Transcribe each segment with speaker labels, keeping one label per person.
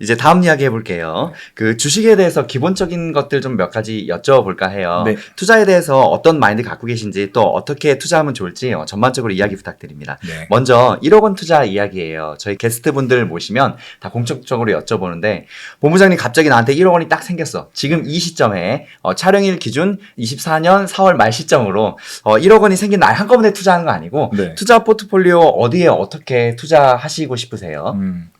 Speaker 1: 이제 다음 이야기 해볼게요. 그 주식에 대해서 기본적인 것들 좀 몇 가지 여쭤볼까 해요.
Speaker 2: 네.
Speaker 1: 투자에 대해서 어떤 마인드 갖고 계신지 또 어떻게 투자하면 좋을지 어, 전반적으로 이야기 부탁드립니다.
Speaker 2: 네.
Speaker 1: 먼저 1억 원 투자 이야기예요. 저희 게스트분들 모시면 다 공적으로 여쭤보는데 본부장님 갑자기 나한테 1억 원이 딱 생겼어. 지금 이 시점에 어, 촬영일 기준 24년 4월 말 시점으로 어, 1억 원이 생긴 날 한꺼번에 투자하는 거 아니고
Speaker 2: 네.
Speaker 1: 투자 포트폴리오 어디에 어떻게 투자하시고 싶으세요?
Speaker 2: 음,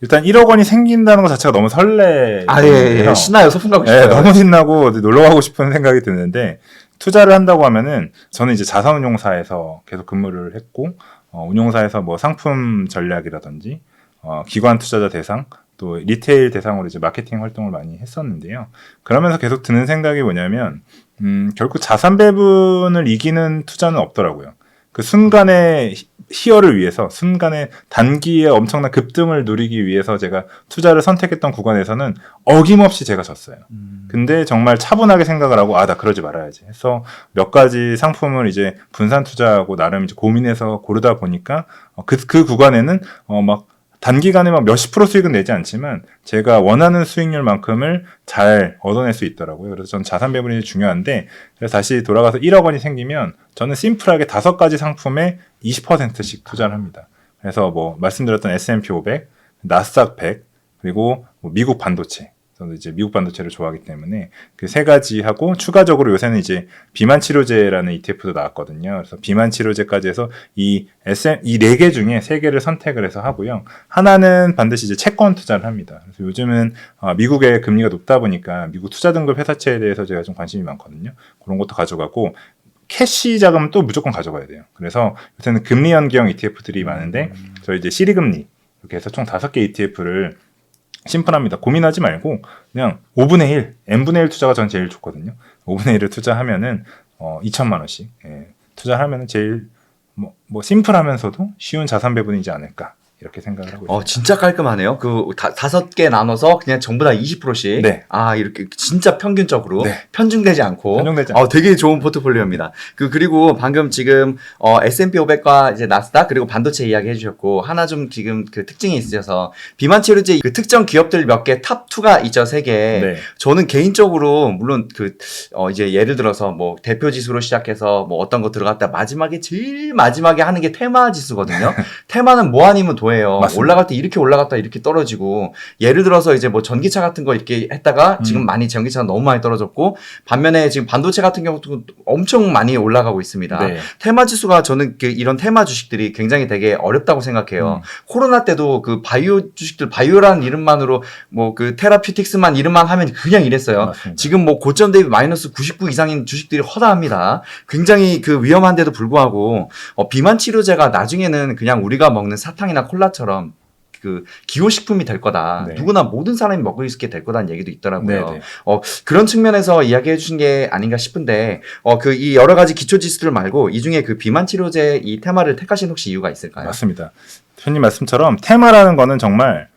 Speaker 2: 일단 1억 원이 생긴다는 것 자체가 너무 설레.
Speaker 1: 아, 예, 예. 신나요. 소풍 가고
Speaker 2: 네,
Speaker 1: 싶어요.
Speaker 2: 너무 신나고 놀러 가고 싶은 생각이 드는데 투자를 한다고 하면은 저는 이제 자산운용사에서 계속 근무를 했고 어, 운용사에서 뭐 상품 전략이라든지 어, 기관 투자자 대상 또 리테일 대상으로 이제 마케팅 활동을 많이 했었는데요. 그러면서 계속 드는 생각이 뭐냐면 음, 결국 자산 배분을 이기는 투자는 없더라고요. 그 순간의 희- 희열을 위해서 순간의 단기에 엄청난 급등을 누리기 위해서 제가 투자를 선택했던 구간에서는 어김없이 제가 졌어요.
Speaker 1: 음.
Speaker 2: 근데 정말 차분하게 생각을 하고 아 나 그러지 말아야지 해서 몇 가지 상품을 이제 분산 투자하고 나름 이제 고민해서 고르다 보니까 어, 그, 그 구간에는 어 막 단기간에 막 몇십 프로 수익은 내지 않지만 제가 원하는 수익률만큼을 잘 얻어낼 수 있더라고요. 그래서 저는 자산 배분이 중요한데 그래서 다시 돌아가서 1억 원이 생기면 저는 심플하게 다섯 가지 상품에 20%씩 투자를 합니다. 그래서 뭐 말씀드렸던 S&P 500, 나스닥 100 그리고 뭐 미국 반도체 저는 이제 미국 반도체를 좋아하기 때문에 그 세 가지 하고 추가적으로 요새는 이제 비만 치료제라는 ETF도 나왔거든요. 그래서 비만 치료제까지 해서 이 SM 이 네 개 중에 세 개를 선택을 해서 하고요. 하나는 반드시 이제 채권 투자를 합니다. 그래서 요즘은 어, 미국의 금리가 높다 보니까 미국 투자 등급 회사채에 대해서 제가 좀 관심이 많거든요. 그런 것도 가져가고 캐시 자금은 또 무조건 가져가야 돼요. 그래서 요새는 금리 연기형 ETF들이 많은데 저 이제 시리금리 이렇게 해서 총 다섯 개 ETF를 심플합니다. 고민하지 말고 그냥 5분의 1, n분의 1 투자가 전 제일 좋거든요. 5분의 1을 투자하면은 어 2천만 원씩 예, 투자하면은 제일 뭐, 뭐 심플하면서도 쉬운 자산 배분이지 않을까 이렇게 생각을 하고 있습니다.
Speaker 1: 어, 진짜 깔끔하네요. 그 다, 다섯 개 나눠서 그냥 전부 다 20%씩.
Speaker 2: 네.
Speaker 1: 아, 이렇게 진짜 평균적으로
Speaker 2: 네.
Speaker 1: 편중되지 않고.
Speaker 2: 편중되지
Speaker 1: 어, 되게 좋은 포트폴리오입니다. 그 그리고 방금 지금 어, S&P 500과 이제 나스닥 그리고 반도체 이야기 해 주셨고 하나 좀 지금 그 특징이 있으셔서 비만 치료제 그 특정 기업들 몇 개 탑 2가 있죠 세 개.
Speaker 2: 네.
Speaker 1: 저는 개인적으로 물론 그 어 이제 예를 들어서 뭐 대표 지수로 시작해서 뭐 어떤 거 들어갔다 마지막에 제일 마지막에 하는 게 테마 지수거든요. 테마는 뭐 아니면 도예요.
Speaker 2: 맞습니다.
Speaker 1: 올라갈 때 이렇게 올라갔다 이렇게 떨어지고 예를 들어서 이제 뭐 전기차 같은 거 이렇게 했다가 지금
Speaker 2: 음.
Speaker 1: 많이 전기차가 너무 많이 떨어졌고 반면에 지금 반도체 같은 경우도 엄청 많이 올라가고 있습니다.
Speaker 2: 네.
Speaker 1: 테마 지수가 저는 그 이런 테마 주식들이 굉장히 되게 어렵다고 생각해요.
Speaker 2: 음.
Speaker 1: 코로나 때도 그 바이오 주식들 바이오라는 이름만으로 뭐 그 테라피틱스만 이름만 하면 그냥 이랬어요.
Speaker 2: 맞습니다.
Speaker 1: 지금 뭐 고점 대비 마이너스 99 이상인 주식들이 허다합니다. 굉장히 그 위험한데도 불구하고 어, 비만 치료제가 나중에는 그냥 우리가 먹는 사탕이나 콜라 처럼 그 기호식품이 될 거다.
Speaker 2: 네.
Speaker 1: 누구나 모든 사람이 먹을 수 있게 될 거다는 얘기도 있더라고요.
Speaker 2: 네, 네.
Speaker 1: 어, 그런 측면에서 이야기해 주신 게 아닌가 싶은데, 어, 그 이 여러 가지 기초 지수들 말고 이 중에 그 비만 치료제 이 테마를 택하신 혹시 이유가 있을까요?
Speaker 2: 맞습니다. 대표님 말씀처럼 테마라는 거는 정말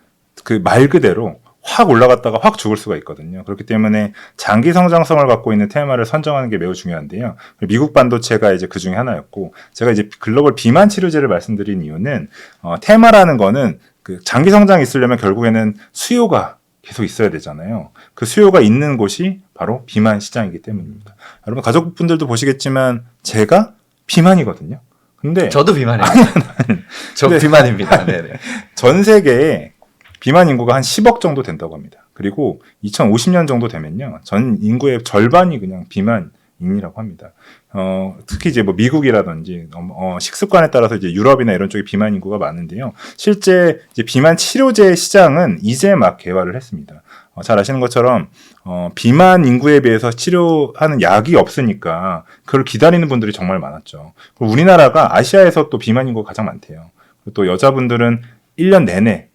Speaker 2: 그 말 그대로 확 올라갔다가 확 죽을 수가 있거든요. 그렇기 때문에 장기 성장성을 갖고 있는 테마를 선정하는 게 매우 중요한데요. 미국 반도체가 이제 그 중에 하나였고, 제가 이제 글로벌 비만 치료제를 말씀드린 이유는 어, 테마라는 거는 그 장기 성장이 있으려면 결국에는 수요가 계속 있어야 되잖아요. 그 수요가 있는 곳이 바로 비만 시장이기 때문입니다. 여러분 가족분들도 보시겠지만 제가 비만이거든요. 근데
Speaker 1: 저도 비만이에요. 저
Speaker 2: 네.
Speaker 1: 비만입니다. 네네.
Speaker 2: 전 세계에 비만 인구가 한 10억 정도 된다고 합니다. 그리고 2050년 정도 되면요. 전 인구의 절반이 그냥 비만 인이라고 합니다. 어, 특히 이제 뭐 미국이라든지 어, 어, 식습관에 따라서 이제 유럽이나 이런 쪽에 비만 인구가 많은데요. 실제 이제 비만 치료제 시장은 이제 막 개화를 했습니다. 어, 잘 아시는 것처럼 어, 비만 인구에 비해서 치료하는 약이 없으니까 그걸 기다리는 분들이 정말 많았죠. 우리나라가 아시아에서 또 비만 인구가 가장 많대요. 또 여자분들은 1년 내내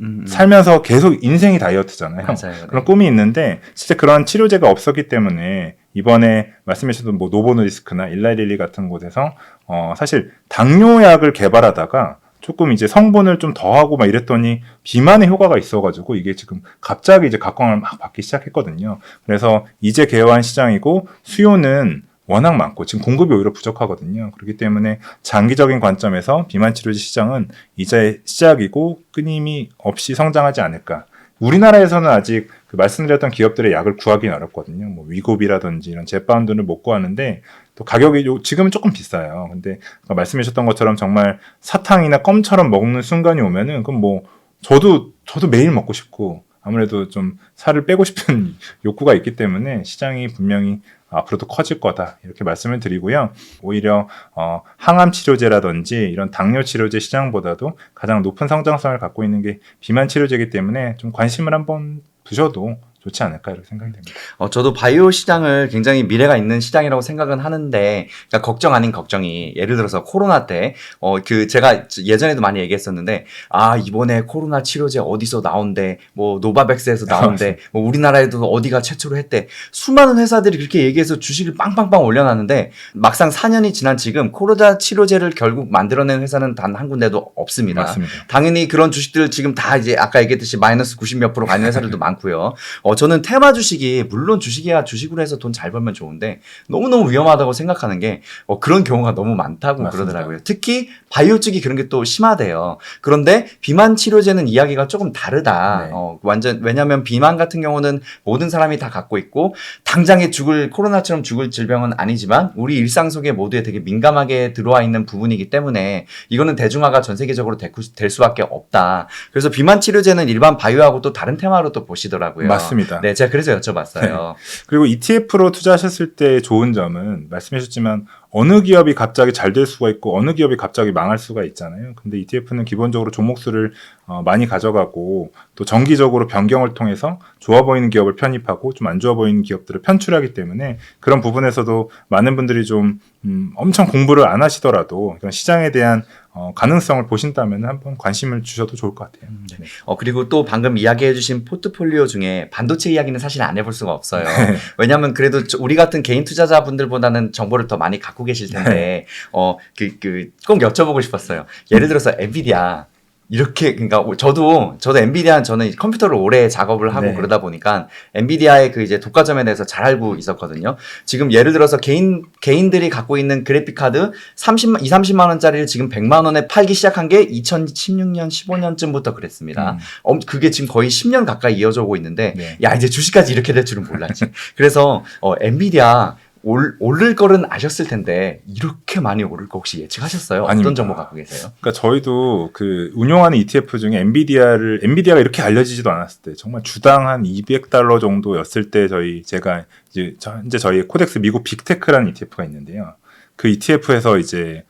Speaker 1: 음, 음.
Speaker 2: 살면서 계속 인생이 다이어트잖아요.
Speaker 1: 맞아요. 네.
Speaker 2: 그런 꿈이 있는데 진짜 그런 치료제가 없었기 때문에 이번에 말씀하셨던 뭐 노보노리스크나 일라이릴리 같은 곳에서 어 사실 당뇨약을 개발하다가 조금 이제 성분을 좀 더하고 막 이랬더니 비만의 효과가 있어가지고 이게 지금 갑자기 이제 각광을 막 받기 시작했거든요. 그래서 이제 개화한 시장이고 수요는 워낙 많고 지금 공급이 오히려 부족하거든요. 그렇기 때문에 장기적인 관점에서 비만 치료제 시장은 이제 시작이고 끊임이 없이 성장하지 않을까. 우리나라에서는 아직 그 말씀드렸던 기업들의 약을 구하기는 어렵거든요. 뭐 위고비라든지 이런 제파운드를 못 구하는데 또 가격이 요- 지금은 조금 비싸요. 근데 아까 말씀하셨던 것처럼 정말 사탕이나 껌처럼 먹는 순간이 오면은 그럼 뭐 저도 저도 매일 먹고 싶고 아무래도 좀 살을 빼고 싶은 욕구가 있기 때문에 시장이 분명히 앞으로도 커질 거다 이렇게 말씀을 드리고요. 오히려 어, 항암 치료제라든지 이런 당뇨 치료제 시장보다도 가장 높은 성장성을 갖고 있는 게 비만 치료제이기 때문에 좀 관심을 한번 두셔도 좋지 않을까 이렇게 생각이 됩니다.
Speaker 1: 어, 저도 바이오 시장을 굉장히 미래가 있는 시장이라고 생각은 하는데, 그러니까 걱정 아닌 걱정이, 예를 들어서 코로나 때, 어, 그, 제가 예전에도 많이 얘기했었는데, 아, 이번에 코로나 치료제 어디서 나온대, 뭐, 노바백스에서 나온대, 뭐, 우리나라에도 어디가 최초로 했대. 수많은 회사들이 그렇게 얘기해서 주식을 빵빵빵 올려놨는데, 막상 4년이 지난 지금 코로나 치료제를 결국 만들어낸 회사는 단 한 군데도 없습니다.
Speaker 2: 맞습니다.
Speaker 1: 당연히 그런 주식들 지금 다 이제 아까 얘기했듯이 마이너스 90몇 프로 가는 회사들도 많고요. 어, 저는 테마 주식이 물론 주식이야 주식으로 해서 돈 잘 벌면 좋은데 너무너무 위험하다고 생각하는 게 어, 그런 경우가 너무 많다고
Speaker 2: 맞습니다.
Speaker 1: 그러더라고요. 특히 바이오 쪽이 그런 게 또 심하대요. 그런데 비만 치료제는 이야기가 조금 다르다.
Speaker 2: 네.
Speaker 1: 어, 완전 왜냐하면 비만 같은 경우는 모든 사람이 다 갖고 있고 당장에 죽을 코로나처럼 죽을 질병은 아니지만 우리 일상 속에 모두에 되게 민감하게 들어와 있는 부분이기 때문에 이거는 대중화가 전 세계적으로 될, 수- 수밖에 없다. 그래서 비만 치료제는 일반 바이오하고 또 다른 테마로 또 보시더라고요.
Speaker 2: 맞습니다.
Speaker 1: 네, 제가 그래서 여쭤봤어요.
Speaker 2: 그리고 ETF로 투자하셨을 때 좋은 점은 말씀하셨지만 어느 기업이 갑자기 잘 될 수가 있고 어느 기업이 갑자기 망할 수가 있잖아요. 근데 ETF는 기본적으로 종목 수를 어, 많이 가져가고 또 정기적으로 변경을 통해서 좋아 보이는 기업을 편입하고 좀 안 좋아 보이는 기업들을 편출하기 때문에 그런 부분에서도 많은 분들이 좀 음, 엄청 공부를 안 하시더라도 그런 시장에 대한 어, 가능성을 보신다면 한번 관심을 주셔도 좋을 것 같아요. 네.
Speaker 1: 어, 그리고 또 방금 이야기해주신 포트폴리오 중에 반도체 이야기는 사실 안 해볼 수가 없어요.
Speaker 2: 네.
Speaker 1: 왜냐하면 그래도 저- 우리 같은 개인 투자자분들보다는 정보를 더 많이 갖고 계실 텐데,
Speaker 2: 네.
Speaker 1: 어, 그, 그, 꼭 여쭤보고 싶었어요. 예를 들어서 엔비디아. 이렇게, 그러니까 저도, 저도 엔비디아 저는 컴퓨터를 오래 작업을 하고
Speaker 2: 네.
Speaker 1: 그러다 보니까 엔비디아의 그 이제 독과점에 대해서 잘 알고 있었거든요. 지금 예를 들어서 개인, 개인들이 갖고 있는 그래픽 카드 30만, 2, 30만 원짜리를 지금 100만 원에 팔기 시작한 게 2016년, 15년쯤부터 그랬습니다.
Speaker 2: 음.
Speaker 1: 엄- 그게 지금 거의 10년 가까이 이어져 오고 있는데
Speaker 2: 네.
Speaker 1: 야 이제 주식까지 이렇게 될 줄은 몰랐지. 그래서 어, 엔비디아 올, 오를 거는 아셨을 텐데 이렇게 많이 오를 거 혹시 예측하셨어요? 어떤
Speaker 2: 아닙니다.
Speaker 1: 정보 갖고 계세요?
Speaker 2: 그러니까 저희도 그 운용하는 ETF 중에 엔비디아를 엔비디아가 이렇게 알려지지도 않았을 때 정말 주당 한 200달러 정도였을 때 저희 제가 이제 저- 현재 저희 코덱스 미국 빅테크라는 ETF가 있는데요. 그 ETF에서 이제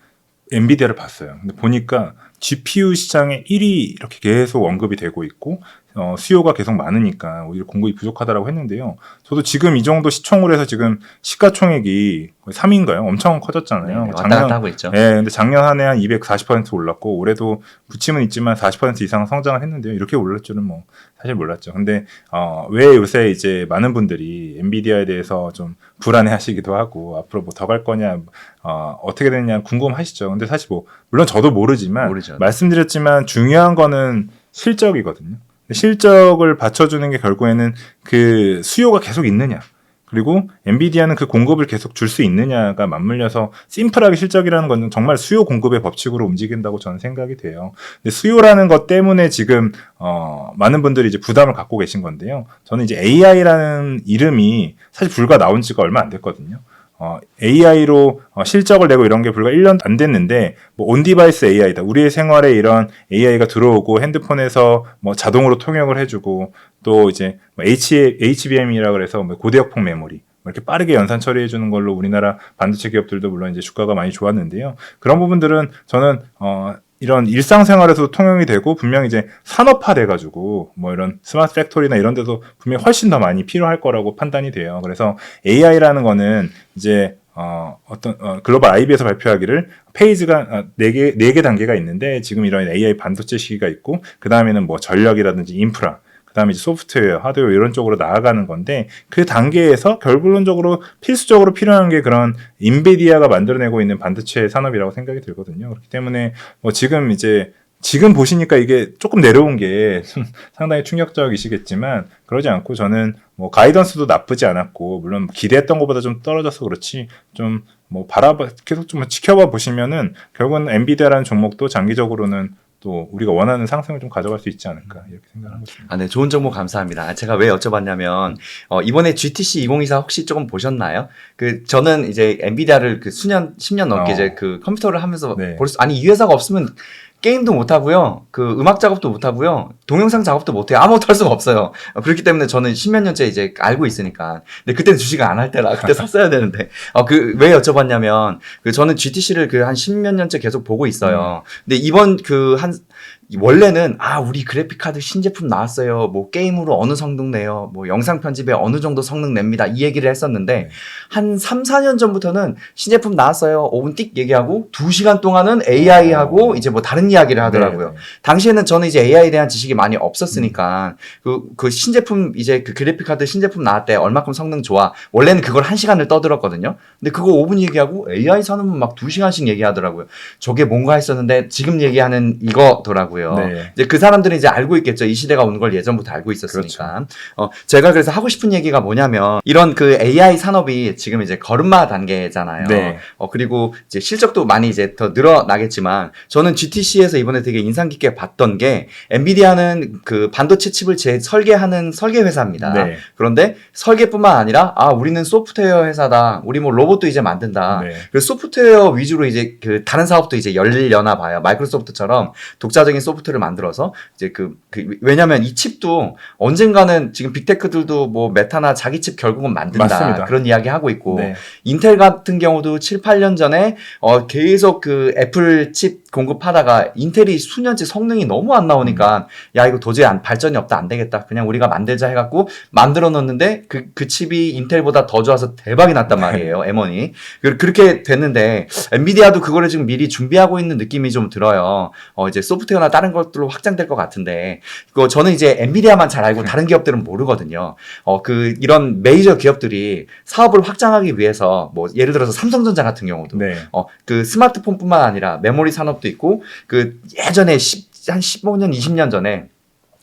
Speaker 2: 엔비디아를 봤어요. 근데 보니까 GPU 시장에 1위 이렇게 계속 언급이 되고 있고 어, 수요가 계속 많으니까 오히려 공급이 부족하다라고 했는데요. 저도 지금 이 정도 시총으로 해서 지금 시가총액이 거의 3위인가요? 엄청 커졌잖아요.
Speaker 1: 네, 왔다 갔다 하고 있죠.
Speaker 2: 예, 근데 작년 한 해 한 240% 올랐고 올해도 부침은 있지만 40% 이상 성장을 했는데요. 이렇게 올랐 줄은 뭐 사실 몰랐죠. 근데 어, 왜 요새 이제 많은 분들이 엔비디아에 대해서 좀 불안해하시기도 하고 앞으로 뭐 더 갈 거냐 어, 어떻게 되느냐 궁금하시죠. 근데 사실 뭐 물론 저도 모르지만
Speaker 1: 모르죠.
Speaker 2: 말씀드렸지만 중요한 거는 실적이거든요. 실적을 받쳐주는 게 결국에는 그 수요가 계속 있느냐. 그리고 엔비디아는 그 공급을 계속 줄 수 있느냐가 맞물려서 심플하게 실적이라는 건 정말 수요 공급의 법칙으로 움직인다고 저는 생각이 돼요. 근데 수요라는 것 때문에 지금 어 많은 분들이 이제 부담을 갖고 계신 건데요. 저는 이제 AI라는 이름이 사실 불과 나온 지가 얼마 안 됐거든요. 어, AI로 실적을 내고 이런 게 불과 1년 안 됐는데 뭐 온디바이스 AI다. 우리의 생활에 이런 AI가 들어오고 핸드폰에서 뭐 자동으로 통역을 해주고 또 이제 뭐 H, HBM이라 그래서 뭐 고대역폭 메모리 뭐 이렇게 빠르게 연산 처리해 주는 걸로 우리나라 반도체 기업들도 물론 이제 주가가 많이 좋았는데요. 그런 부분들은 저는 어 이런 일상생활에서도 통용이 되고 분명히 이제 산업화 돼 가지고 뭐 이런 스마트 팩토리나 이런 데도 분명히 훨씬 더 많이 필요할 거라고 판단이 돼요. 그래서 AI라는 거는 이제 어, 어떤, 어, 글로벌 IB에서 발표하기를 페이지가 네 개, 네 개 단계가 있는데 지금 이런 AI 반도체 시기가 있고, 그 다음에는 뭐 전력이라든지 인프라, 그 다음에 이제 소프트웨어, 하드웨어 이런 쪽으로 나아가는 건데, 그 단계에서 결론적으로 필수적으로 필요한 게 그런 인비디아가 만들어내고 있는 반도체 산업이라고 생각이 들거든요. 그렇기 때문에 뭐 지금 이제 지금 보시니까 이게 조금 내려온 게 상당히 충격적이시겠지만 그러지 않고 저는 뭐 가이던스도 나쁘지 않았고 물론 기대했던 것보다 좀 떨어져서 그렇지 좀 뭐 바라봐 계속 좀 지켜봐 보시면은 결국은 엔비디아라는 종목도 장기적으로는 또 우리가 원하는 상승을 좀 가져갈 수 있지 않을까 이렇게 생각하고 있습니다.
Speaker 1: 아, 네, 좋은 정보 감사합니다. 제가 왜 여쭤봤냐면, 어, 이번에 GTC 2024 혹시 조금 보셨나요? 그, 저는 이제 엔비디아를 그 수년, 10년 넘게
Speaker 2: 어.
Speaker 1: 이제 그 컴퓨터를 하면서
Speaker 2: 네.
Speaker 1: 볼 수, 아니, 이 회사가 없으면 게임도 못 하고요. 그 음악 작업도 못 하고요. 동영상 작업도 못 해요. 아무것도 할 수가 없어요. 어, 그렇기 때문에 저는 십몇 년째 이제 알고 있으니까. 근데 그때는 주식을 안 할 때라 그때 샀어야 되는데. 어, 그, 왜 여쭤봤냐면, 그 저는 GTC를 그 한 십몇 년째 계속 보고 있어요. 근데 이번 그 한, 원래는 아 우리 그래픽 카드 신제품 나왔어요. 뭐 게임으로 어느 성능 내요. 뭐 영상 편집에 어느 정도 성능 냅니다. 이 얘기를 했었는데
Speaker 2: 네.
Speaker 1: 한 3, 4년 전부터는 신제품 나왔어요. 5분 띡 얘기하고 2시간 동안은 AI 하고 이제 뭐 다른 이야기를 하더라고요.
Speaker 2: 네, 네.
Speaker 1: 당시에는 저는 이제 AI에 대한 지식이 많이 없었으니까 그, 그 신제품 이제 그 그래픽 카드 신제품 나왔대. 얼마큼 성능 좋아. 원래는 그걸 1시간을 떠들었거든요. 근데 그거 5분 얘기하고 AI 사는 분 막 2시간씩 얘기하더라고요. 저게 뭔가 했었는데 지금 얘기하는 이거더라고요.
Speaker 2: 네.
Speaker 1: 이제 그 사람들은 이제 알고 있겠죠. 이 시대가 오는 걸 예전부터 알고 있었으니까. 어, 제가 그래서 하고 싶은 얘기가 뭐냐면 이런 그 AI 산업이 지금 이제 걸음마 단계잖아요.
Speaker 2: 네.
Speaker 1: 어, 그리고 이제 실적도 많이 이제 더 늘어나겠지만 저는 GTC에서 이번에 되게 인상 깊게 봤던 게 엔비디아는 그 반도체 칩을 재 설계하는 설계 회사입니다.
Speaker 2: 네.
Speaker 1: 그런데 설계뿐만 아니라 아 우리는 소프트웨어 회사다. 우리 뭐 로봇도 이제 만든다.
Speaker 2: 네.
Speaker 1: 그 소프트웨어 위주로 이제 그 다른 사업도 이제 열려나 봐요. 마이크로소프트처럼 독자적인 소프트를 만들어서 이제 그, 그 왜냐면 이 칩도 언젠가는 지금 빅테크들도 뭐 메타나 자기 칩 결국은 만든다.
Speaker 2: 맞습니다.
Speaker 1: 그런 이야기 하고 있고
Speaker 2: 네.
Speaker 1: 인텔 같은 경우도 7, 8년 전에 어 계속 그 애플 칩 공급하다가 인텔이 수년째 성능이 너무 안 나오니까 야 이거 도저히 안, 발전이 없다 안 되겠다. 그냥 우리가 만들자 해갖고 만들어 놓는데 그, 그 칩이 인텔보다 더 좋아서 대박이 났단 말이에요 M1이. 그- 그렇게 됐는데 엔비디아도 그거를 지금 미리 준비하고 있는 느낌이 좀 들어요. 어 이제 소프트웨어나 다른 것들로 확장될 것 같은데. 그거 저는 이제 엔비디아만 잘 알고 다른 기업들은 모르거든요. 어 그 이런 메이저 기업들이 사업을 확장하기 위해서 뭐 예를 들어서 삼성전자 같은 경우도
Speaker 2: 네.
Speaker 1: 어, 그 스마트폰뿐만 아니라 메모리 산업도 있고 그 예전에 10, 한 15년, 20년 전에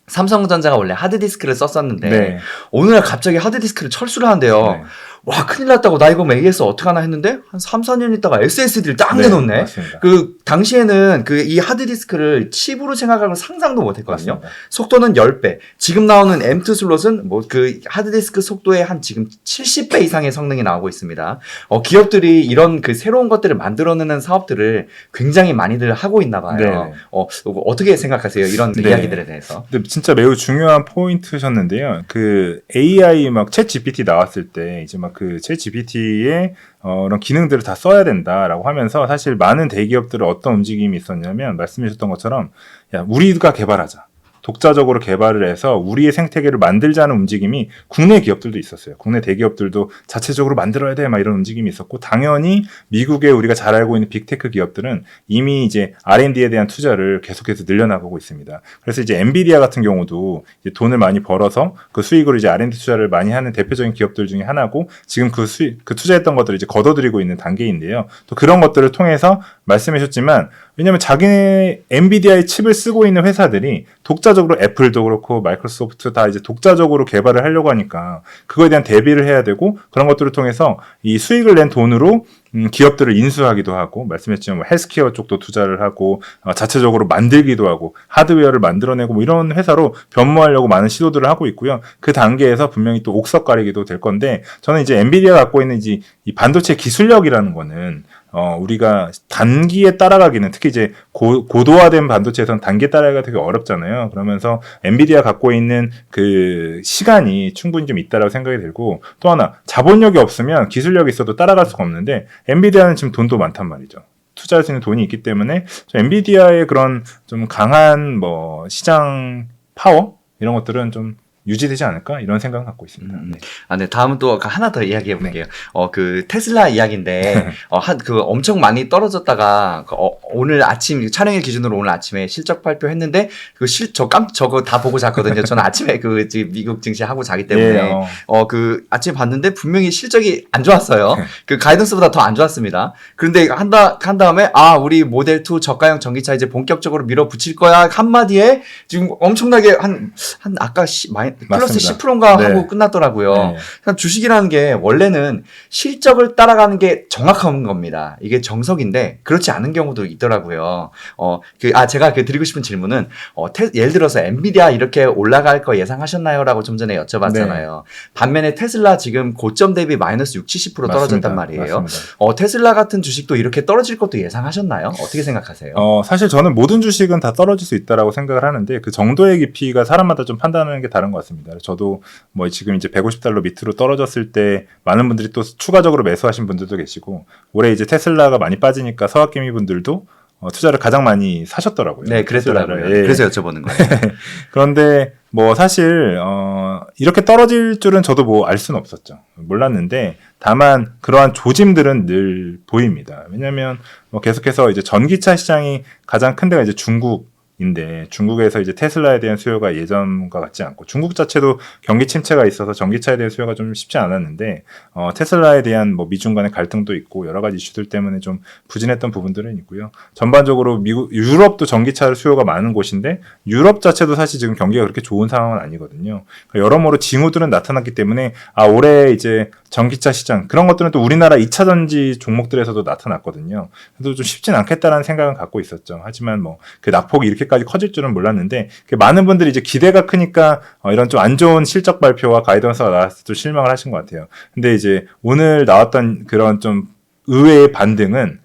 Speaker 1: 삼성전자가 원래 하드디스크를 썼었는데
Speaker 2: 네.
Speaker 1: 어느 날 갑자기 하드디스크를 철수를 한대요.
Speaker 2: 네.
Speaker 1: 와 큰일 났다고 나 이거 AS 어떡하나 했는데 한 3, 4년 있다가 SSD를 딱
Speaker 2: 네,
Speaker 1: 내놓네.
Speaker 2: 맞습니다.
Speaker 1: 그 당시에는 그 이 하드디스크를 칩으로 생각하고 상상도 못 했거든요.
Speaker 2: 맞습니다.
Speaker 1: 속도는 10배. 지금 나오는 M2 슬롯은 뭐 그 하드디스크 속도의 한 지금 70배 이상의 성능이 나오고 있습니다. 어, 기업들이 이런 그 새로운 것들을 만들어내는 사업들을 굉장히 많이들 하고 있나 봐요.
Speaker 2: 네네.
Speaker 1: 어, 어떻게 생각하세요? 이런
Speaker 2: 네.
Speaker 1: 이야기들에 대해서.
Speaker 2: 근데 진짜 매우 중요한 포인트셨는데요. 그 AI 막챗 GPT 나왔을 때 이제 막그 챗 GPT의 어, 이런 기능들을 다 써야 된다라고 하면서 사실 많은 대기업들은 어떤 움직임이 있었냐면 말씀해 주셨던 것처럼 야, 우리가 개발하자. 독자적으로 개발을 해서 우리의 생태계를 만들자는 움직임이 국내 기업들도 있었어요. 국내 대기업들도 자체적으로 만들어야 돼, 막 이런 움직임이 있었고, 당연히 미국의 우리가 잘 알고 있는 빅테크 기업들은 이미 이제 R&D에 대한 투자를 계속해서 늘려나가고 있습니다. 그래서 이제 엔비디아 같은 경우도 돈을 많이 벌어서 그 수익으로 이제 R&D 투자를 많이 하는 대표적인 기업들 중에 하나고, 지금 그 수익, 그 투자했던 것들을 이제 걷어들이고 있는 단계인데요. 또 그런 것들을 통해서 말씀해 주셨지만, 왜냐면 자기네 엔비디아의 칩을 쓰고 있는 회사들이 독자적으로 애플도 그렇고 마이크로소프트 다 이제 독자적으로 개발을 하려고 하니까 그거에 대한 대비를 해야 되고 그런 것들을 통해서 이 수익을 낸 돈으로 음, 기업들을 인수하기도 하고 말씀했지만 뭐 헬스케어 쪽도 투자를 하고 어, 자체적으로 만들기도 하고 하드웨어를 만들어내고 뭐 이런 회사로 변모하려고 많은 시도들을 하고 있고요. 그 단계에서 분명히 또 옥석 가리기도 될 건데 저는 이제 엔비디아 갖고 있는 이제 이 반도체 기술력이라는 거는 어, 우리가 단기에 따라가기는 특히 이제 고, 고도화된 반도체에서는 단기에 따라가기가 되게 어렵잖아요. 그러면서 엔비디아 갖고 있는 그 시간이 충분히 좀 있다라고 생각이 들고 또 하나 자본력이 없으면 기술력이 있어도 따라갈 수가 없는데 엔비디아는 지금 돈도 많단 말이죠. 투자할 수 있는 돈이 있기 때문에 저 엔비디아의 그런 좀 강한 뭐 시장 파워 이런 것들은 좀 유지되지 않을까 이런 생각을 갖고 있습니다.
Speaker 1: 음,
Speaker 2: 네.
Speaker 1: 아, 네. 다음은 또 하나 더 이야기해 볼게요. 어, 그 테슬라 이야기인데, 어, 한, 그 엄청 많이 떨어졌다가, 그, 어, 오늘 아침, 촬영일 기준으로 오늘 아침에 실적 발표했는데, 그 실, 저 깜, 저거 다 보고 잤거든요. 저는 아침에 그, 지금 미국 증시 하고 자기 때문에.
Speaker 2: 예, 어,
Speaker 1: 어, 그, 아침에 봤는데 분명히 실적이 안 좋았어요.
Speaker 2: 네.
Speaker 1: 그 가이던스보다 더 안 좋았습니다. 그런데 한다, 한 다음에, 아, 우리 모델 2 저가형 전기차 이제 본격적으로 밀어붙일 거야. 한 마디에 지금 엄청나게 한, 한, 아까 시, 마이, 플러스
Speaker 2: 맞습니다.
Speaker 1: 10%인가
Speaker 2: 네.
Speaker 1: 하고 끝났더라고요.
Speaker 2: 네.
Speaker 1: 그냥 주식이라는 게 원래는 실적을 따라가는 게 정확한 겁니다. 이게 정석인데 그렇지 않은 경우도 있더라고요. 어, 그, 아, 제가 그 드리고 싶은 질문은, 어, 테- 예를 들어서 엔비디아 이렇게 올라갈 거 예상하셨나요? 라고 좀 전에 여쭤봤잖아요. 반면에 테슬라 지금 고점 대비 마이너스 6, 70% 떨어졌단
Speaker 2: 맞습니다.
Speaker 1: 말이에요.
Speaker 2: 맞습니다.
Speaker 1: 어, 테슬라 같은 주식도 이렇게 떨어질 것도 예상하셨나요? 어떻게 생각하세요?
Speaker 2: 어, 사실 저는 모든 주식은 다 떨어질 수 있다라고 생각을 하는데 그 정도의 깊이가 사람마다 좀 판단하는 게 다른 것 같 습니다. 저도 뭐 지금 이제 150달러 밑으로 떨어졌을 때 많은 분들이 또 추가적으로 매수하신 분들도 계시고 올해 이제 테슬라가 많이 빠지니까 서학개미 분들도 어, 투자를 가장 많이 사셨더라고요.
Speaker 1: 네, 그랬더라고요.
Speaker 2: 예.
Speaker 1: 그래서 여쭤보는 거예요.
Speaker 2: 그런데 뭐 사실 어 이렇게 떨어질 줄은 저도 뭐 알 수는 없었죠. 몰랐는데 다만 그러한 조짐들은 늘 보입니다. 왜냐하면 뭐 계속해서 이제 전기차 시장이 가장 큰 데가 이제 중국 인데 중국에서 이제 테슬라에 대한 수요가 예전과 같지 않고 중국 자체도 경기 침체가 있어서 전기차에 대한 수요가 좀 쉽지 않았는데 어 테슬라에 대한 뭐 미중 간의 갈등도 있고 여러 가지 이슈들 때문에 좀 부진했던 부분들은 있고요. 전반적으로 미국 유럽도 전기차 수요가 많은 곳인데 유럽 자체도 사실 지금 경기가 그렇게 좋은 상황은 아니거든요. 그러니까 여러모로 징후들은 나타났기 때문에 아 올해 이제 전기차 시장 그런 것들은 또 우리나라 2차 전지 종목들에서도 나타났거든요. 그래도 좀 쉽진 않겠다라는 생각은 갖고 있었죠. 하지만 뭐 그 낙폭이 이렇게 까지 커질 줄은 몰랐는데 그 많은 분들이 이제 기대가 크니까 어, 이런 좀 안 좋은 실적 발표와 가이던스가 나왔을 때좀 실망을 하신 것 같아요. 근데 이제 오늘 나왔던 그런 좀 의외의 반등은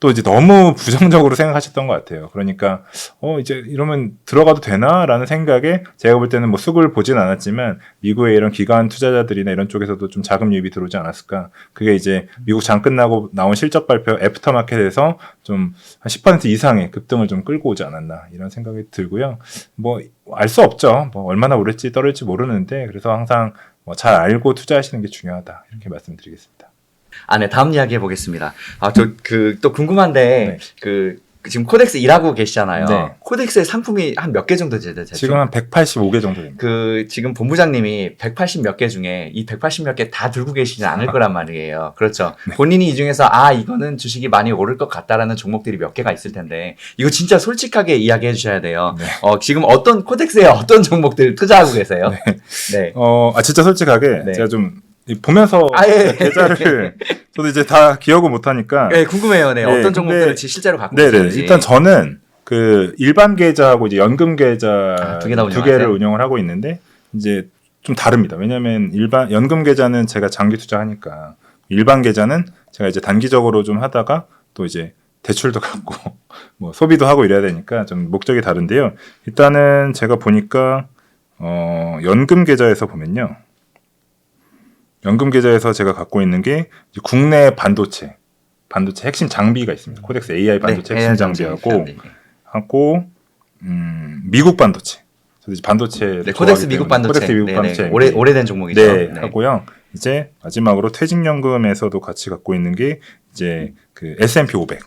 Speaker 2: 또 이제 너무 부정적으로 생각하셨던 것 같아요. 그러니까 어 이제 이러면 들어가도 되나라는 생각에 제가 볼 때는 뭐 수급을 보진 않았지만 미국의 이런 기관 투자자들이나 이런 쪽에서도 좀 자금 유입이 들어오지 않았을까. 그게 이제 미국 장 끝나고 나온 실적 발표 애프터 마켓에서 좀 한 10% 이상의 급등을 좀 끌고 오지 않았나 이런 생각이 들고요. 뭐 알 수 없죠. 뭐 얼마나 오를지 떨어질지 모르는데 그래서 항상 뭐 잘 알고 투자하시는 게 중요하다 이렇게 말씀드리겠습니다.
Speaker 1: 아, 네, 다음 이야기 해보겠습니다. 아, 저, 그, 또 궁금한데,
Speaker 2: 네.
Speaker 1: 그, 지금 코덱스 일하고 계시잖아요.
Speaker 2: 네.
Speaker 1: 코덱스의 상품이 한 몇 개 정도 되죠?
Speaker 2: 지금 한 185개 정도 됩니다.
Speaker 1: 그, 지금 본부장님이 180 몇 개 중에 이 180 몇 개 다 들고 계시지 않을 거란 말이에요. 그렇죠.
Speaker 2: 네.
Speaker 1: 본인이 이 중에서 아, 이거는 주식이 많이 오를 것 같다라는 종목들이 몇 개가 있을 텐데, 이거 진짜 솔직하게 이야기해 주셔야 돼요.
Speaker 2: 네.
Speaker 1: 어, 지금 어떤, 코덱스에 어떤 종목들 투자하고 계세요? 네.
Speaker 2: 어, 아, 진짜 솔직하게
Speaker 1: 네.
Speaker 2: 제가 좀 이- 보면서
Speaker 1: 아, 예.
Speaker 2: 계좌를 저도 이제 다 기억을 못 하니까
Speaker 1: 네, 궁금해요. 네.
Speaker 2: 네,
Speaker 1: 어떤 종목들을 지- 실제로 갖고
Speaker 2: 네네.
Speaker 1: 계신지.
Speaker 2: 일단 저는 그 일반 계좌하고 이제 연금 계좌
Speaker 1: 아, 두 운영하세요?
Speaker 2: 개를 운영을 하고 있는데 이제 좀 다릅니다. 왜냐하면 일반 연금 계좌는 제가 장기 투자하니까 일반 계좌는 제가 이제 단기적으로 좀 하다가 또 이제 대출도 갖고 뭐 소비도 하고 이래야 되니까 좀 목적이 다른데요. 일단은 제가 보니까 어 연금 계좌에서 보면요. 연금 계좌에서 제가 갖고 있는 게 국내 반도체 반도체 핵심 장비가 있습니다. 코덱스 AI 반도체
Speaker 1: 네,
Speaker 2: 핵심
Speaker 1: 장비,
Speaker 2: 장비하고
Speaker 1: 장비.
Speaker 2: 하고 음, 미국 반도체. 저도 이제 반도체
Speaker 1: 네, 코덱스 미국 반도체.
Speaker 2: 코덱스 미국
Speaker 1: 네,
Speaker 2: 반도체.
Speaker 1: 네. 오래 오래된 종목이죠.
Speaker 2: 네, 하고요. 이제 마지막으로 퇴직연금에서도 같이 갖고 있는 게 이제 그 S&P 500,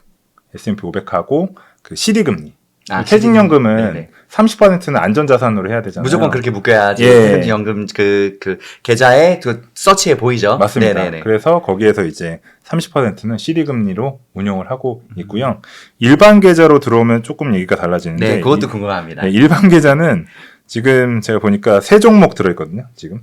Speaker 2: S&P 500하고 그 CD 금리.
Speaker 1: 아,
Speaker 2: 퇴직연금은
Speaker 1: 네네.
Speaker 2: 30%는 안전자산으로 해야 되잖아요.
Speaker 1: 무조건 그렇게 묶여야지
Speaker 2: 예.
Speaker 1: 연금 그, 그 계좌에 그 서치에 보이죠.
Speaker 2: 맞습니다.
Speaker 1: 네네네.
Speaker 2: 그래서 거기에서 이제 30%는 CD 금리로 운용을 하고 있고요. 일반 계좌로 들어오면 조금 얘기가 달라지는데
Speaker 1: 네, 그것도
Speaker 2: 이-
Speaker 1: 궁금합니다.
Speaker 2: 네, 일반 계좌는 지금 제가 보니까 세 종목 들어 있거든요. 지금.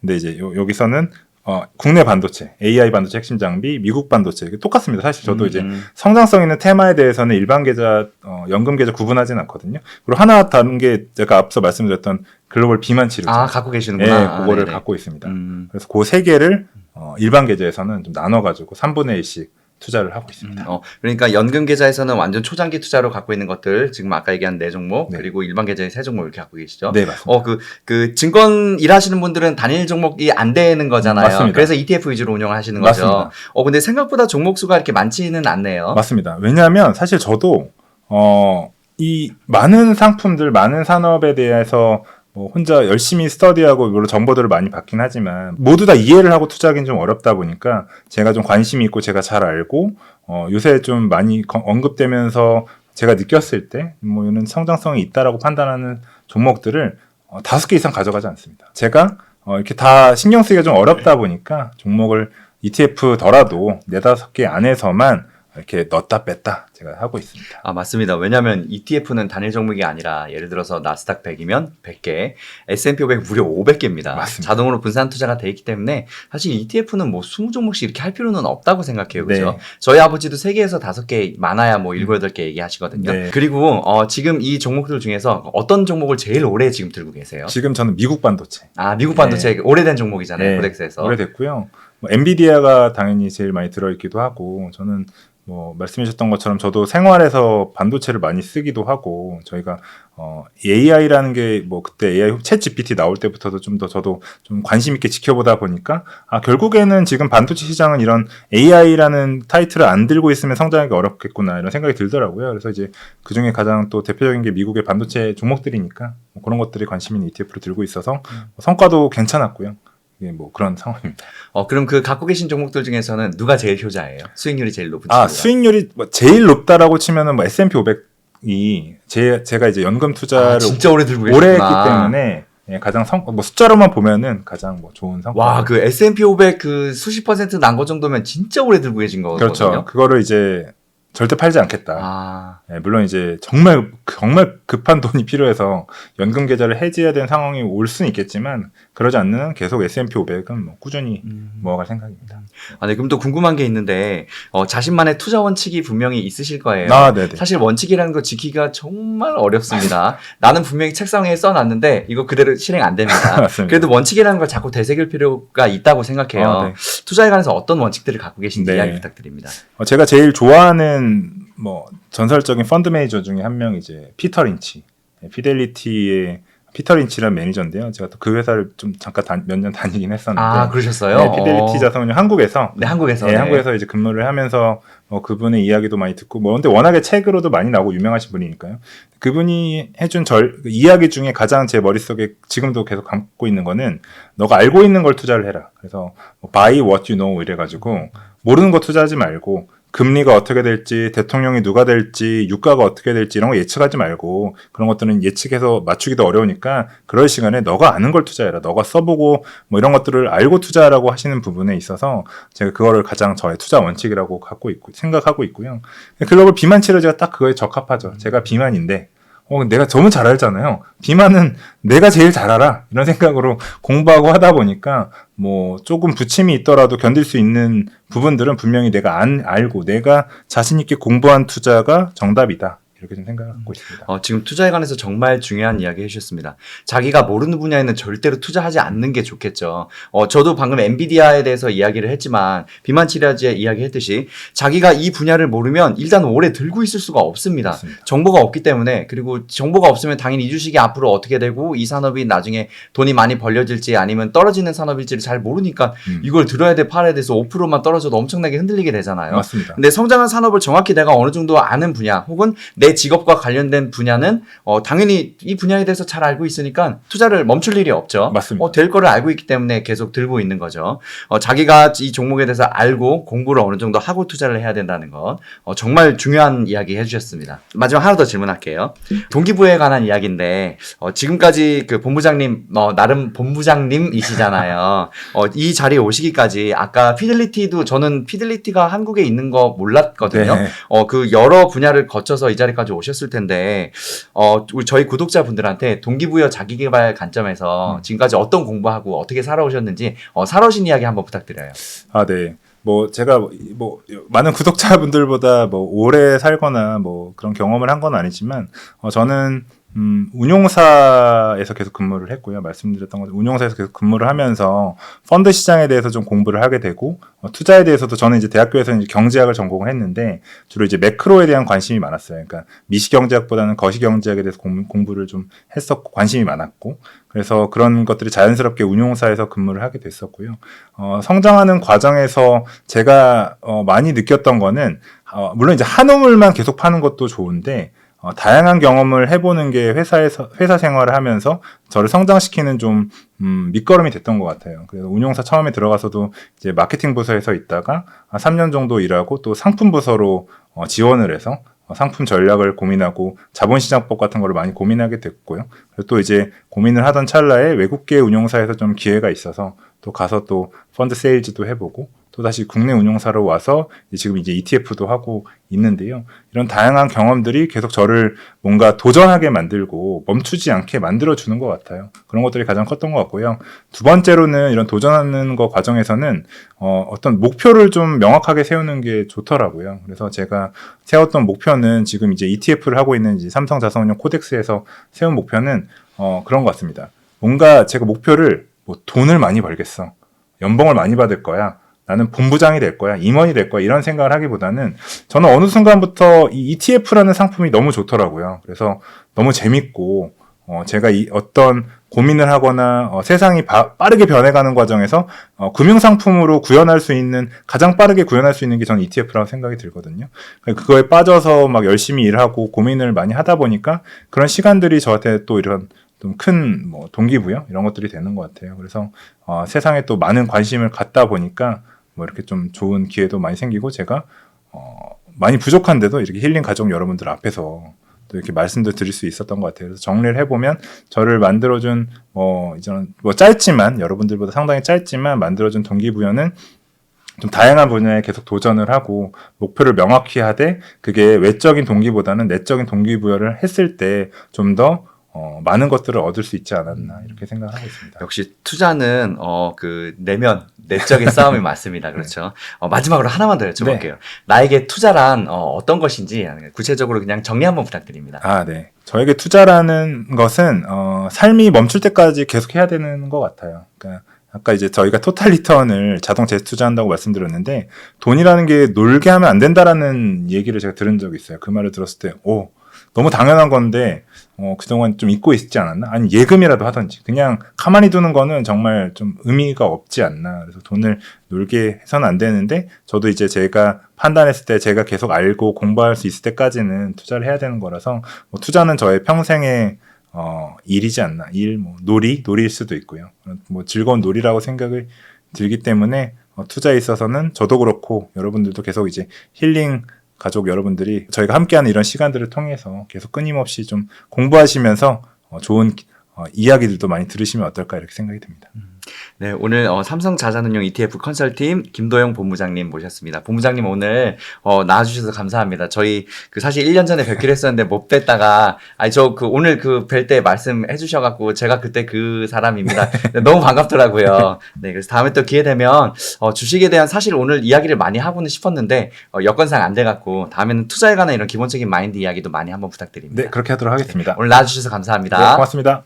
Speaker 2: 근데 이제 요- 여기서는 어, 국내 반도체, AI 반도체 핵심 장비, 미국 반도체 똑같습니다. 사실 저도 이제
Speaker 1: 음,
Speaker 2: 성장성 있는 테마에 대해서는 일반 계좌, 어, 연금 계좌 구분하진 않거든요. 그리고 하나 다른 게 제가 앞서 말씀드렸던 글로벌 비만 치료제,
Speaker 1: 아 갖고
Speaker 2: 예,
Speaker 1: 계시는구나. 아,
Speaker 2: 그거를
Speaker 1: 네네.
Speaker 2: 갖고 있습니다.
Speaker 1: 음,
Speaker 2: 그래서 그 세 개를 어, 일반 계좌에서는 좀 나눠가지고 3분의 1씩 투자를 하고 있습니다.
Speaker 1: 어, 그러니까 연금 계좌에서는 완전 초장기 투자로 갖고 있는 것들 지금 아까 얘기한 네 종목
Speaker 2: 네.
Speaker 1: 그리고 일반 계좌에 세 종목 이렇게 갖고 계시죠.
Speaker 2: 네, 맞습니다.
Speaker 1: 어, 그, 그, 증권 일하시는 분들은 단일 종목이 안 되는 거잖아요.
Speaker 2: 맞습니다.
Speaker 1: 그래서 ETF 위주로 운영을 하시는 거죠.
Speaker 2: 맞습니다.
Speaker 1: 어, 근데 생각보다 종목 수가 이렇게 많지는 않네요.
Speaker 2: 맞습니다. 왜냐하면 사실 저도 어, 이 많은 상품들, 많은 산업에 대해서 뭐 혼자 열심히 스터디하고 물론 정보들을 많이 받긴 하지만 모두 다 이해를 하고 투자하기는 좀 어렵다 보니까 제가 좀 관심이 있고 제가 잘 알고 어, 요새 좀 많이 거- 언급되면서 제가 느꼈을 때 뭐 이런 성장성이 있다라고 판단하는 종목들을 어, 다섯 개 이상 가져가지 않습니다. 제가 어, 이렇게 다 신경 쓰기가 좀 어렵다 보니까 종목을 ETF더라도 네다섯 개 안에서만 이렇게 넣었다 뺐다 제가 하고 있습니다.
Speaker 1: 아, 맞습니다. 왜냐하면 ETF는 단일 종목이 아니라 예를 들어서 나스닥 100이면 100개, S&P 500 무려 500개입니다.
Speaker 2: 맞습니다.
Speaker 1: 자동으로 분산 투자가 돼 있기 때문에 사실 ETF는 뭐 20종목씩 이렇게 할 필요는 없다고 생각해요. 그죠?
Speaker 2: 네.
Speaker 1: 저희 아버지도 3개에서 5개 많아야 뭐 7, 8개 얘기하시거든요.
Speaker 2: 네.
Speaker 1: 그리고 어, 지금 이 종목들 중에서 어떤 종목을 제일 오래 지금 들고 계세요?
Speaker 2: 지금 저는 미국 반도체
Speaker 1: 아, 미국 반도체 오래된 종목이잖아요.
Speaker 2: 네,
Speaker 1: 코덱스에서.
Speaker 2: 오래됐고요. 뭐 엔비디아가 당연히 제일 많이 들어있기도 하고 저는 뭐 말씀하셨던 것처럼 저도 생활에서 반도체를 많이 쓰기도 하고 저희가 어 AI라는 게 뭐 그때 AI 챗 GPT 나올 때부터도 좀 더 저도 좀 관심 있게 지켜보다 보니까 아 결국에는 지금 반도체 시장은 이런 AI라는 타이틀을 안 들고 있으면 성장하기 어렵겠구나 이런 생각이 들더라고요. 그래서 이제 그 중에 가장 또 대표적인 게 미국의 반도체 종목들이니까 뭐 그런 것들이 관심 있는 ETF로 들고 있어서 성과도 괜찮았고요. 예, 뭐 그런 상황입니다.
Speaker 1: 어, 그럼 그 갖고 계신 종목들 중에서는 누가 제일 효자예요? 수익률이 제일 높은
Speaker 2: 아
Speaker 1: 친구가?
Speaker 2: 수익률이 뭐 제일 높다라고 치면은 뭐 S&P 500이 제 제가 이제 연금 투자를
Speaker 1: 아, 진짜 오래 들고 계셨구나.
Speaker 2: 오래 했기 때문에 예, 가장 성 뭐 숫자로만 보면은 가장 뭐 좋은 성과.
Speaker 1: 와, 그 S&P 500 그 수십 퍼센트 난 거 정도면 진짜 오래 들고 계신 거거든요.
Speaker 2: 그렇죠. 그거를 이제 절대 팔지 않겠다.
Speaker 1: 아,
Speaker 2: 예, 물론 이제 정말 정말 급한 돈이 필요해서 연금 계좌를 해지해야 되는 상황이 올 수는 있겠지만 그러지 않는 한 계속 S&P 500은 뭐 꾸준히
Speaker 1: 음.
Speaker 2: 모아갈 생각입니다.
Speaker 1: 아, 네, 그럼 또 궁금한 게 있는데, 어, 자신만의 투자 원칙이 분명히 있으실 거예요.
Speaker 2: 아, 네네.
Speaker 1: 사실 원칙이라는 거 지키기가 정말 어렵습니다. 나는 분명히 책상 위에 써놨는데, 이거 그대로 실행 안 됩니다. 그래도 원칙이라는 걸 자꾸 되새길 필요가 있다고 생각해요.
Speaker 2: 아, 네.
Speaker 1: 투자에 관해서 어떤 원칙들을 갖고 계신지
Speaker 2: 네.
Speaker 1: 이야기 부탁드립니다.
Speaker 2: 어, 제가 제일 좋아하는 뭐 전설적인 펀드 매니저 중에 한 명 이제 피터 린치, 예, 피델리티의 피터 린치라는 매니저인데요. 제가 또 그 회사를 좀 잠깐 몇 년 다니긴 했었는데,
Speaker 1: 아, 그러셨어요?
Speaker 2: 네, 피델리티
Speaker 1: 어.
Speaker 2: 자산운용 한국에서
Speaker 1: 네, 한국에서.
Speaker 2: 네,
Speaker 1: 네.
Speaker 2: 한국에서 이제 근무를 하면서 뭐 그분의 이야기도 많이 듣고 뭐 근데 워낙에 책으로도 많이 나오고 유명하신 분이니까요. 그분이 해준 절 이야기 중에 가장 제 머릿속에 지금도 계속 감고 있는 거는 너가 알고 있는 걸 투자를 해라. 그래서 뭐 buy what you know 이래가지고 모르는 거 투자하지 말고 금리가 어떻게 될지, 대통령이 누가 될지, 유가가 어떻게 될지 이런 거 예측하지 말고 그런 것들은 예측해서 맞추기도 어려우니까 그럴 시간에 너가 아는 걸 투자해라. 너가 써보고 뭐 이런 것들을 알고 투자하라고 하시는 부분에 있어서 제가 그거를 가장 저의 투자 원칙이라고 갖고 있고 생각하고 있고요. 글로벌 비만 치료 제가 딱 그거에 적합하죠. 제가 비만인데 어, 내가 너무 잘 알잖아요. 비만은 내가 제일 잘 알아. 이런 생각으로 공부하고 하다 보니까 뭐 조금 부침이 있더라도 견딜 수 있는 부분들은 분명히 내가 안 알고 내가 자신 있게 공부한 투자가 정답이다. 이렇게 좀 생각하고 있습니다.
Speaker 1: 어, 지금 투자에 관해서 정말 중요한 이야기 해주셨습니다. 자기가 모르는 분야에는 절대로 투자하지 않는 게 좋겠죠. 어, 저도 방금 엔비디아에 대해서 이야기를 했지만 비만 치료제 이야기했듯이 자기가 이 분야를 모르면 일단 오래 들고 있을 수가 없습니다.
Speaker 2: 맞습니다.
Speaker 1: 정보가 없기 때문에 그리고 정보가 없으면 당연히 이 주식이 앞으로 어떻게 되고 이 산업이 나중에 돈이 많이 벌려질지 아니면 떨어지는 산업일지를 잘 모르니까
Speaker 2: 음.
Speaker 1: 이걸 들어야 돼 팔아야 돼서 5%만 떨어져도 엄청나게 흔들리게 되잖아요.
Speaker 2: 맞습니다.
Speaker 1: 근데 성장한 산업을 정확히 내가 어느 정도 아는 분야 혹은 내 직업과 관련된 분야는 어, 당연히 이 분야에 대해서 잘 알고 있으니까 투자를 멈출 일이 없죠.
Speaker 2: 맞습니다.
Speaker 1: 어, 될 거를 알고 있기 때문에 계속 들고 있는 거죠. 어, 자기가 이 종목에 대해서 알고 공부를 어느 정도 하고 투자를 해야 된다는 것 어, 정말 중요한 이야기 해주셨습니다. 마지막 하나 더 질문할게요. 동기부여에 관한 이야기인데 어, 지금까지 그 본부장님 어, 나름 본부장님이시잖아요. 어, 이 자리에 오시기까지 아까 피델리티도 저는 피델리티가 한국에 있는 거 몰랐거든요.
Speaker 2: 네.
Speaker 1: 어, 그 여러 분야를 거쳐서 이 자리까지 오셨을 텐데, 어, 우리 저희 구독자분들한테 동기부여 자기개발 관점에서
Speaker 2: 음.
Speaker 1: 지금까지 어떤 공부하고 어떻게 살아오셨는지, 어, 살아오신 이야기 한번 부탁드려요.
Speaker 2: 아, 네. 뭐 제가 뭐 많은 구독자분들보다 뭐 오래 살거나 뭐 그런 경험을 한 건 아니지만 어 저는 음 운용사에서 계속 근무를 했고요. 말씀드렸던 것처럼 운용사에서 계속 근무를 하면서 펀드 시장에 대해서 좀 공부를 하게 되고 어, 투자에 대해서도 저는 이제 대학교에서 이제 경제학을 전공을 했는데 주로 이제 매크로에 대한 관심이 많았어요. 그러니까 미시경제학보다는 거시경제학에 대해서 공, 공부를 좀 했었고 관심이 많았고 그래서 그런 것들이 자연스럽게 운용사에서 근무를 하게 됐었고요. 어, 성장하는 과정에서 제가 어, 많이 느꼈던 거는 어, 물론 이제 한우물만 계속 파는 것도 좋은데 어, 다양한 경험을 해보는 게 회사에서 회사 생활을 하면서 저를 성장시키는 좀 음, 밑거름이 됐던 것 같아요. 그래서 운용사 처음에 들어가서도 이제 마케팅 부서에서 있다가 한 3년 정도 일하고 또 상품 부서로 어, 지원을 해서 어, 상품 전략을 고민하고 자본시장법 같은 거를 많이 고민하게 됐고요. 그리고 또 이제 고민을 하던 찰나에 외국계 운용사에서 좀 기회가 있어서 또 가서 또 펀드 세일즈도 해보고 또 다시 국내 운용사로 와서 지금 이제 ETF도 하고 있는데요. 이런 다양한 경험들이 계속 저를 뭔가 도전하게 만들고 멈추지 않게 만들어 주는 것 같아요. 그런 것들이 가장 컸던 것 같고요. 두 번째로는 이런 도전하는 것 과정에서는 어, 어떤 목표를 좀 명확하게 세우는 게 좋더라고요. 그래서 제가 세웠던 목표는 지금 이제 ETF를 하고 있는 이제 삼성 자산운용 코덱스에서 세운 목표는 어, 그런 것 같습니다. 뭔가 제가 목표를 뭐 돈을 많이 벌겠어. 연봉을 많이 받을 거야. 나는 본부장이 될 거야. 임원이 될 거야. 이런 생각을 하기보다는 저는 어느 순간부터 이 ETF라는 상품이 너무 좋더라고요. 그래서 너무 재밌고, 어, 제가 이 어떤 고민을 하거나 어, 세상이 바- 빠르게 변해가는 과정에서 어, 금융상품으로 구현할 수 있는 가장 빠르게 구현할 수 있는 게 저는 ETF라고 생각이 들거든요. 그거에 빠져서 막 열심히 일하고 고민을 많이 하다 보니까 그런 시간들이 저한테 또 이런 좀 큰 뭐 동기부여 이런 것들이 되는 것 같아요. 그래서 어, 세상에 또 많은 관심을 갖다 보니까 뭐 이렇게 좀 좋은 기회도 많이 생기고 제가 어, 많이 부족한데도 이렇게 힐링 가족 여러분들 앞에서 또 이렇게 말씀도 드릴 수 있었던 것 같아요. 그래서 정리를 해보면 저를 만들어준 뭐 이전 뭐 짧지만 여러분들보다 상당히 짧지만 만들어준 동기부여는 좀 다양한 분야에 계속 도전을 하고 목표를 명확히 하되 그게 외적인 동기보다는 내적인 동기부여를 했을 때 좀더 어, 많은 것들을 얻을 수 있지 않았나 이렇게 생각을 하고 있습니다.
Speaker 1: 역시 투자는 어 그 내면 내적인 싸움이 맞습니다. 그렇죠. 어, 마지막으로 하나만 더 여쭤볼게요. 나에게 투자란 어, 어떤 것인지 구체적으로 그냥 정리 한번 부탁드립니다.
Speaker 2: 아, 네. 저에게 투자라는 것은 어, 삶이 멈출 때까지 계속 해야 되는 것 같아요. 그러니까 아까 이제 저희가 토탈 리턴을 자동 재투자한다고 말씀드렸는데 돈이라는 게 놀게 하면 안 된다라는 얘기를 제가 들은 적이 있어요. 그 말을 들었을 때, 오, 너무 당연한 건데 어, 그동안 좀 잊고 있지 않았나? 아니 예금이라도 하든지 그냥 가만히 두는 거는 정말 좀 의미가 없지 않나. 그래서 돈을 놀게 해서는 안 되는데 저도 이제 제가 판단했을 때 제가 계속 알고 공부할 수 있을 때까지는 투자를 해야 되는 거라서 뭐 투자는 저의 평생의 어, 일이지 않나. 일, 뭐, 놀이, 놀이일 수도 있고요. 뭐, 즐거운 놀이라고 생각을 들기 때문에, 어, 투자에 있어서는 저도 그렇고, 여러분들도 계속 이제 힐링 가족 여러분들이 저희가 함께하는 이런 시간들을 통해서 계속 끊임없이 좀 공부하시면서 어, 좋은 어, 이야기들도 많이 들으시면 어떨까 이렇게 생각이 듭니다.
Speaker 1: 네, 오늘 어, 삼성 자산운용 ETF 컨설팀 김도영 본부장님 모셨습니다. 본부장님 오늘 어, 나와주셔서 감사합니다. 저희 그 사실 1년 전에 뵙기로 했었는데 못 뵀다가 아니 저 그 오늘 그 뵐 때 말씀해 주셔갖고 제가 그때 그 사람입니다. 네, 너무 반갑더라고요. 네, 그래서 다음에 또 기회 되면 어, 주식에 대한 사실 오늘 이야기를 많이 하고는 싶었는데 어, 여건상 안 돼갖고 다음에는 투자에 관한 이런 기본적인 마인드 이야기도 많이 한번 부탁드립니다.
Speaker 2: 네, 그렇게 하도록 하겠습니다.
Speaker 1: 오늘 나와주셔서 감사합니다.
Speaker 2: 네, 고맙습니다.